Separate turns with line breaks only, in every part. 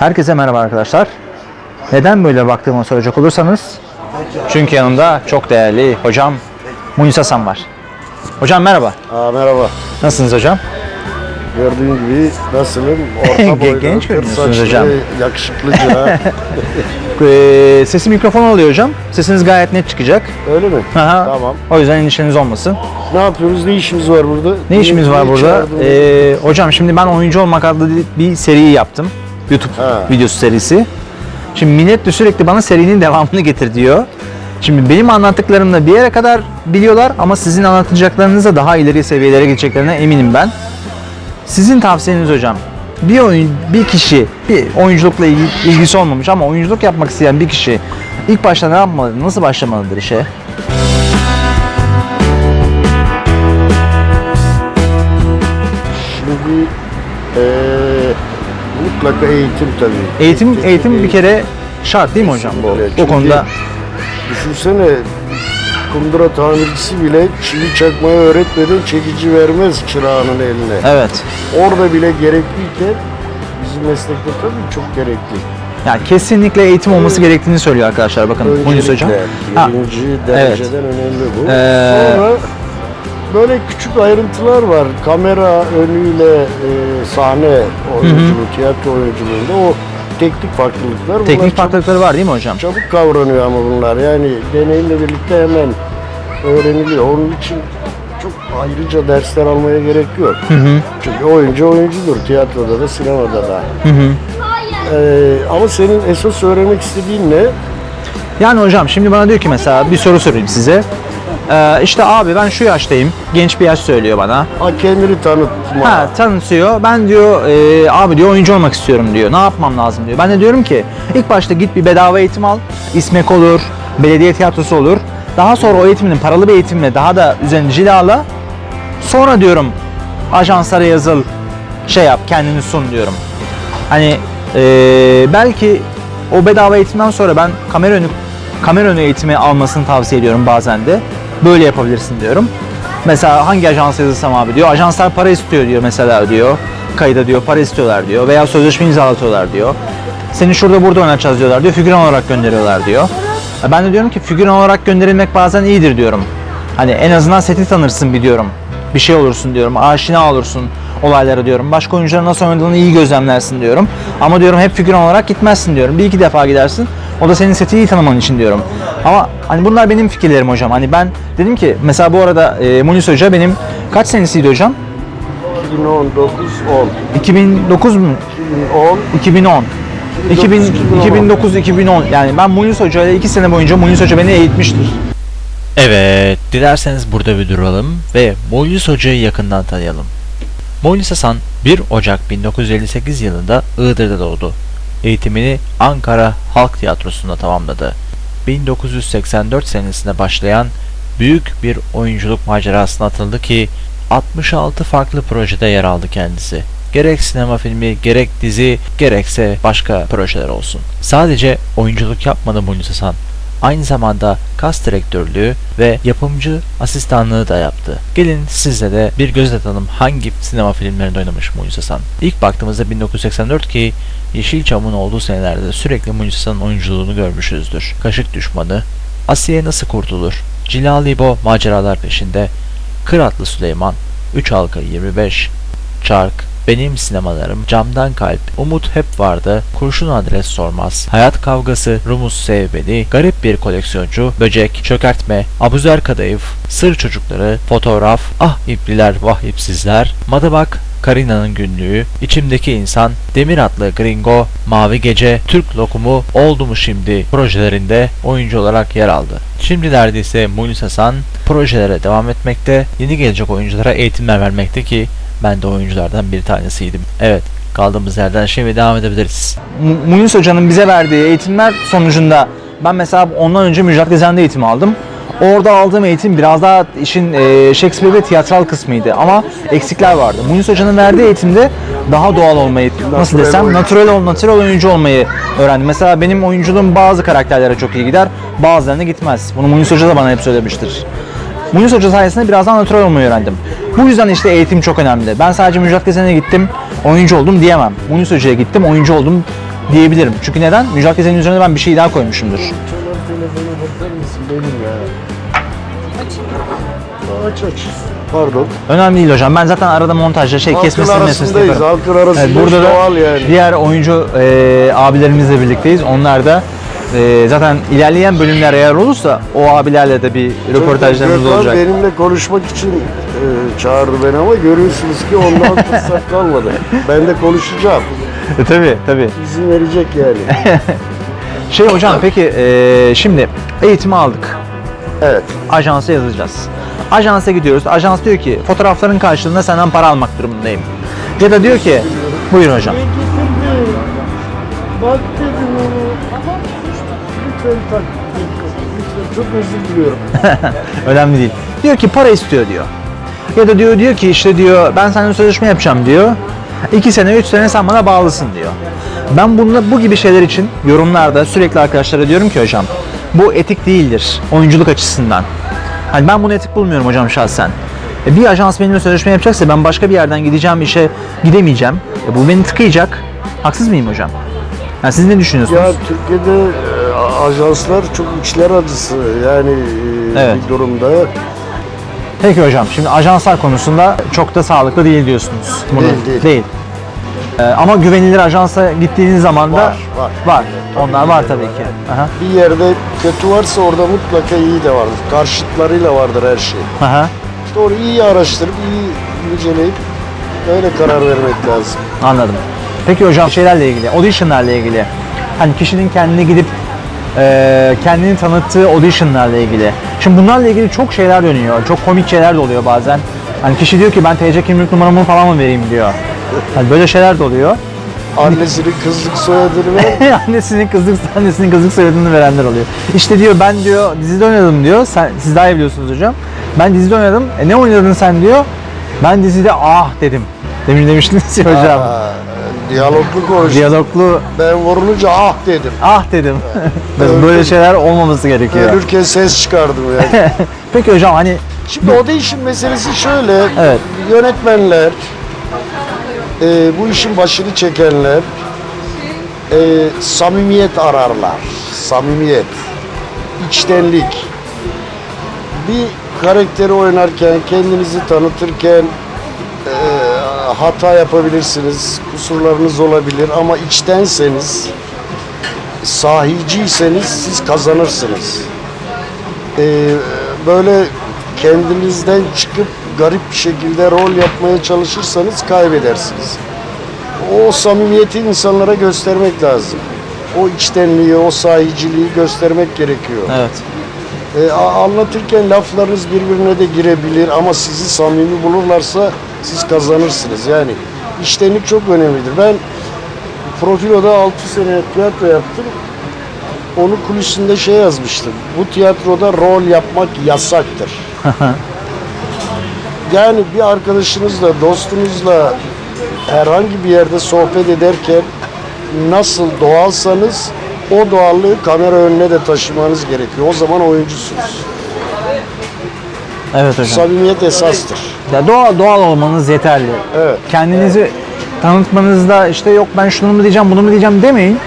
Herkese merhaba arkadaşlar. Neden böyle baktığımı soracak olursanız çünkü yanımda çok değerli hocam Munis Hasan var. Hocam merhaba.
Aa, merhaba.
Nasılsınız hocam?
Gördüğün gibi nasılım? Orta
Genç
boylu,
görünüyorsunuz
kır saçlı,
hocam.
yakışıklıca.
Ee, sesi mikrofon alıyor hocam. Sesiniz gayet net çıkacak.
Öyle mi?
Aha.
Tamam.
O yüzden endişeniz olmasın.
Ne yapıyoruz? Ne işimiz var burada?
Ne işimiz var burada? Ee, hocam şimdi ben oyuncu olmak adlı bir seriyi yaptım. YouTube
Ha.
videosu serisi. Şimdi millet de sürekli bana serinin devamını getir diyor. Şimdi benim anlattıklarımda bir yere kadar biliyorlar ama sizin anlatacaklarınızda daha ileri seviyelere geçeceklerine eminim ben. Sizin tavsiyeniz hocam. Bir oyun, bir kişi, bir oyunculukla ilgi- ilgisi olmamış ama oyunculuk yapmak isteyen bir kişi ilk başta ne yapmalı, nasıl başlamalıdır işe?
Şimdi eee, mutlaka eğitim tabii.
Eğitim,
Kesinlikle
eğitim bir kere şart değil mi hocam bu?
Kesinlikle.
O
Çünkü
konuda
Düşünsene kundura tamircisi bile çivi çakmayı öğretmeden çekici vermez çırağının eline.
evet.
Orada bile gerekliyken bizim meslekte tabii çok gerekli.
Yani kesinlikle eğitim olması gerektiğini söylüyor arkadaşlar. Bakın Munis hocam. Ha,
birinci dereceden önemli bu.
Ee,
Sonra böyle küçük ayrıntılar var. Kamera önüyle e, sahne oyunculuğu, tiyatro oyunculuğunda o teknik farklılıklar. Bunlar
teknik farklılıkları var değil mi hocam?
Çabuk kavranıyor ama bunlar. Yani deneyimle birlikte hemen öğreniliyor. Onun için çok ayrıca dersler almaya gerek yok. Çünkü oyuncu oyuncudur. Tiyatroda da sinemada da.
Hı hı.
Ee, ama senin esas öğrenmek istediğin ne?
Yani hocam şimdi bana diyor ki mesela bir soru sorayım size. Ee, işte abi ben şu yaştayım. Genç bir yaş söylüyor bana.
Ha, kendini tanıtma.
Ha tanıtıyor. Ben diyor e, abi diyor oyuncu olmak istiyorum diyor. Ne yapmam lazım diyor. Ben de diyorum ki ilk başta git bir bedava eğitim al. İSMEK olur, belediye tiyatrosu olur. Daha sonra o eğitiminin paralı bir eğitimle daha da üzerine cilala. Sonra diyorum ajanslara yazıl, şey yap, kendini sun diyorum. Hani e, belki o bedava eğitimden sonra ben kamera önü kamera önü eğitimi almasını tavsiye ediyorum bazen de. Böyle yapabilirsin diyorum. Mesela hangi ajansa yazılsam abi diyor. Ajanslar para istiyor diyor mesela diyor. Kayıda diyor para istiyorlar diyor. Veya sözleşme imzalatıyorlar diyor. Seni şurada burada oynatacağız diyorlar diyor. Figüran olarak gönderiyorlar diyor. Ben de diyorum ki figüran olarak gönderilmek bazen iyidir diyorum. Hani en azından seti tanırsın bir diyorum. Bir şey olursun diyorum. Aşina olursun olaylara diyorum. Başka oyuncuların nasıl oynadığını iyi gözlemlersin diyorum. Ama diyorum hep figüran olarak gitmezsin diyorum. Bir iki defa gidersin. O da senin seti iyi tanıman için diyorum. Ama hani bunlar benim fikirlerim hocam. Hani ben dedim ki mesela bu arada e, Munis Hoca benim kaç senesiydi hocam?
2019 10.
2009 mu?
10
2010. 2000, 2009 2010 yani ben Munis Hoca ile 2 sene boyunca Munis Hoca beni eğitmiştir.
Evet, dilerseniz burada bir duralım ve Molis Hoca'yı yakından tanıyalım. Molis Hasan 1 Ocak 1958 yılında Iğdır'da doğdu. Eğitimini Ankara Halk Tiyatrosu'nda tamamladı. 1984 senesinde başlayan büyük bir oyunculuk macerasına atıldı ki 66 farklı projede yer aldı kendisi. Gerek sinema filmi, gerek dizi, gerekse başka projeler olsun. Sadece oyunculuk yapmadı Molis Hasan aynı zamanda kas direktörlüğü ve yapımcı asistanlığı da yaptı. Gelin sizle de bir göz atalım hangi sinema filmlerinde oynamış Munis Hasan. İlk baktığımızda 1984 ki Yeşilçam'ın olduğu senelerde sürekli Munis Hasan'ın oyunculuğunu görmüşüzdür. Kaşık Düşmanı, Asiye Nasıl Kurtulur, Cilalibo Maceralar Peşinde, Kıratlı Süleyman, 3 Halka 25, Çark, benim sinemalarım, Camdan Kalp, Umut Hep Vardı, Kurşun Adres Sormaz, Hayat Kavgası, Rumus Sev Beni, Garip Bir Koleksiyoncu, Böcek, Çökertme, Abuzer Kadayıf, Sır Çocukları, Fotoğraf, Ah İpliler Vah İpsizler, Madıbak, Karina'nın Günlüğü, İçimdeki İnsan, Demir Atlı Gringo, Mavi Gece, Türk Lokumu, Oldu mu Şimdi projelerinde oyuncu olarak yer aldı. Şimdilerde ise Munis Hasan projelere devam etmekte, yeni gelecek oyunculara eğitimler vermekte ki ben de oyunculardan bir tanesiydim. Evet, kaldığımız yerden şimdi devam edebiliriz.
Munis Hoca'nın bize verdiği eğitimler sonucunda ben mesela ondan önce Müjdat Gezen'de eğitim aldım. Orada aldığım eğitim biraz daha işin e, Shakespeare ve tiyatral kısmıydı ama eksikler vardı. Munis Hoca'nın verdiği eğitimde daha doğal olmayı, nasıl desem, natural, ol, natural oyuncu olmayı öğrendim. Mesela benim oyunculuğum bazı karakterlere çok iyi gider, bazılarına gitmez. Bunu Munis Hoca da bana hep söylemiştir. Munis Hoca sayesinde biraz daha natural olmayı öğrendim. Bu yüzden işte eğitim çok önemli. Ben sadece Müjdat Gezen'e gittim, oyuncu oldum diyemem. Munis Hoca'ya gittim, oyuncu oldum diyebilirim. Çünkü neden? Mücadele Gezen'in üzerine ben bir şey daha koymuşumdur.
Çalar telefonu bakar mısın benim ya? Aç aç. Pardon.
Önemli değil hocam. Ben zaten arada montajda şey
Halkın
kesmesini mesmesini
arasındayız.
yaparım.
Halkın arasında
Evet, burada da
doğal yani.
diğer oyuncu e, abilerimizle birlikteyiz. Onlar da e, zaten ilerleyen bölümler eğer olursa o abilerle de bir röportajlarımız
Gökhan
olacak.
benimle konuşmak için e, çağırdı beni ama görüyorsunuz ki ondan fırsat kalmadı. Ben de konuşacağım.
E, tabii tabii.
İzin verecek yani.
Şey hocam peki e, şimdi eğitimi aldık.
Evet.
Ajansa yazacağız. Ajansa gidiyoruz. Ajans diyor ki fotoğrafların karşılığında senden para almak durumundayım. Ya da diyor ki buyur hocam.
Bak dedim onu. Lütfen tak. Lütfen çok özür diliyorum.
Önemli değil. Diyor ki para istiyor diyor. Ya da diyor diyor ki işte diyor ben seninle sözleşme yapacağım diyor. İki sene, üç sene sen bana bağlısın diyor. Ben bununla, bu gibi şeyler için yorumlarda sürekli arkadaşlara diyorum ki hocam bu etik değildir oyunculuk açısından. Hani ben bunu etik bulmuyorum hocam şahsen. E, Bir ajans benimle sözleşme yapacaksa ben başka bir yerden gideceğim işe gidemeyeceğim. E, bu beni tıkayacak. Haksız mıyım hocam? Yani siz ne düşünüyorsunuz?
Ya Türkiye'de e, ajanslar çok içler acısı yani e,
Evet.
bir durumda.
Peki hocam şimdi ajanslar konusunda çok da sağlıklı değil diyorsunuz. Bunu-
Değil, değil.
Ee, ama güvenilir ajansa gittiğiniz zaman da
Var, var.
var.
Tabii
Onlar var tabii
var.
ki. Aha.
Bir yerde kötü varsa orada mutlaka iyi de vardır. Karşıtlarıyla vardır her şey.
Aha.
İşte onu iyi araştırıp, iyi inceleyip öyle karar vermek lazım.
Anladım. Peki hocam şeylerle ilgili, auditionlarla ilgili. Hani kişinin kendine gidip e, kendini tanıttığı auditionlarla ilgili. Şimdi bunlarla ilgili çok şeyler dönüyor. Çok komik şeyler de oluyor bazen. Hani kişi diyor ki ben TC kimlik numaramı falan mı vereyim diyor. Hani böyle şeyler de oluyor.
Annesinin kızlık soyadını ver.
annesinin kızlık annesinin kızlık soyadını verenler oluyor. İşte diyor ben diyor dizide oynadım diyor. Sen siz daha iyi biliyorsunuz hocam. Ben dizide oynadım. E ne oynadın sen diyor. Ben dizide ah dedim. Demin demiştiniz ya hocam.
Aa, diyaloglu konuş.
Diyaloglu
Ben vurulunca ah dedim.
ah dedim. Böyle şeyler olmaması gerekiyor.
Ölürken ses çıkardım yani.
Peki hocam hani
Şimdi audition meselesi şöyle.
Evet.
Yönetmenler, e, bu işin başını çekenler e, samimiyet ararlar. Samimiyet, içtenlik. Bir karakteri oynarken, kendinizi tanıtırken hata yapabilirsiniz, kusurlarınız olabilir ama içtenseniz, sahiciyseniz siz kazanırsınız. Ee, böyle kendinizden çıkıp garip bir şekilde rol yapmaya çalışırsanız kaybedersiniz. O samimiyeti insanlara göstermek lazım. O içtenliği, o sahiciliği göstermek gerekiyor.
evet.
A- anlatırken laflarınız birbirine de girebilir ama sizi samimi bulurlarsa siz kazanırsınız. Yani içtenlik çok önemlidir. Ben Profilo'da 6 sene tiyatro yaptım. Onu kulisinde şey yazmıştım. Bu tiyatroda rol yapmak yasaktır. yani bir arkadaşınızla, dostunuzla herhangi bir yerde sohbet ederken nasıl doğalsanız o doğallığı kamera önüne de taşımanız gerekiyor. O zaman oyuncusunuz.
Evet hocam.
Samimiyet esastır.
Ya doğal doğal olmanız yeterli.
Evet.
Kendinizi tanıtmanızda işte yok ben şunu mu diyeceğim bunu mu diyeceğim demeyin.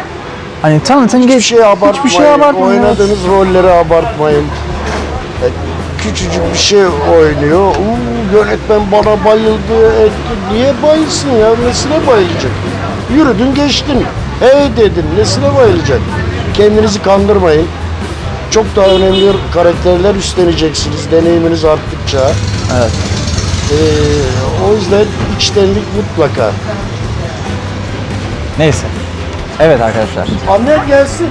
Hani tanıtın
Hiçbir
geç.
şey abartmayın.
Hiçbir şey abartmayın.
Oynadığınız rolleri abartmayın. E, Küçücük bir şey oynuyor. Uuu yönetmen bana bayıldı etti. Niye bayılsın ya? Nesine bayılacak? Yürüdün geçtin. Hey dedin. Nesine bayılacak? Kendinizi kandırmayın. Çok daha önemli karakterler üstleneceksiniz deneyiminiz arttıkça.
Evet.
Ee, o yüzden içtenlik mutlaka.
Neyse. Evet arkadaşlar.
Annen gelsin.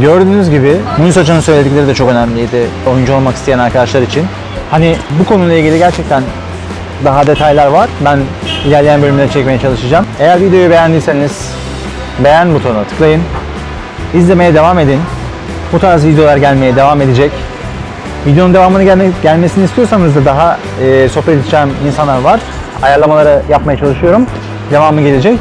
Gördüğünüz gibi Munis Hoca'nın söyledikleri de çok önemliydi oyuncu olmak isteyen arkadaşlar için. Hani bu konuyla ilgili gerçekten daha detaylar var. Ben ilerleyen bölümleri çekmeye çalışacağım. Eğer videoyu beğendiyseniz beğen butonuna tıklayın. İzlemeye devam edin. Bu tarz videolar gelmeye devam edecek. Videonun devamını gelme, gelmesini istiyorsanız da daha e, sohbet edeceğim insanlar var. Ayarlamaları yapmaya çalışıyorum. Devamı gelecek.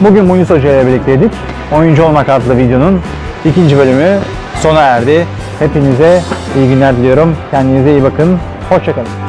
Bugün Munis Hoca ile birlikteydik. Oyuncu olmak adlı videonun ikinci bölümü sona erdi. Hepinize iyi günler diliyorum. Kendinize iyi bakın. Hoşçakalın.